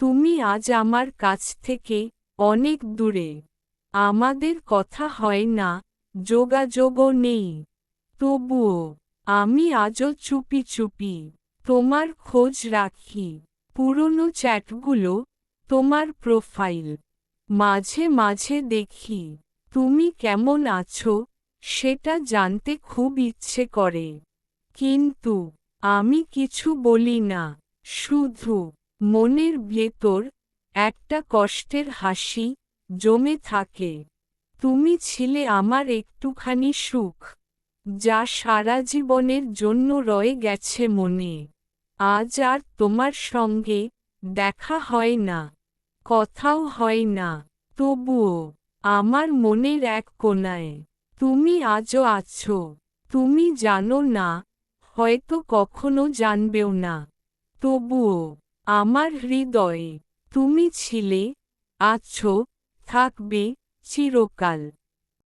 তুমি আজ আমার কাছ থেকে অনেক দূরে। আমাদের কথা হয় না, যোগাযোগও নেই। তবুও আমি আজও চুপি চুপি তোমার খোঁজ রাখি। পুরনো চ্যাটগুলো তোমার প্রোফাইল। মাঝে মাঝে দেখি তুমি কেমন আছো, সেটা জানতে খুব ইচ্ছে করে। কিন্তু আমি কিছু বলি না, শুধু মনের ভেতর একটা কষ্টের হাসি জমে থাকে। তুমি ছিলে আমার একটুখানি সুখ, যা সারা জীবনের জন্য রয়ে গেছে মনে। আজ আর তোমার সঙ্গে দেখা হয় না, কথাও হয় না, তবুও আমার মনের এক কোনায় তুমি আজও আছো, তুমি জানো না, হয়তো কখনো জানবেও না, তবুও আমার হৃদয়ে তুমি ছিলে আছো থাকবে চিরকাল।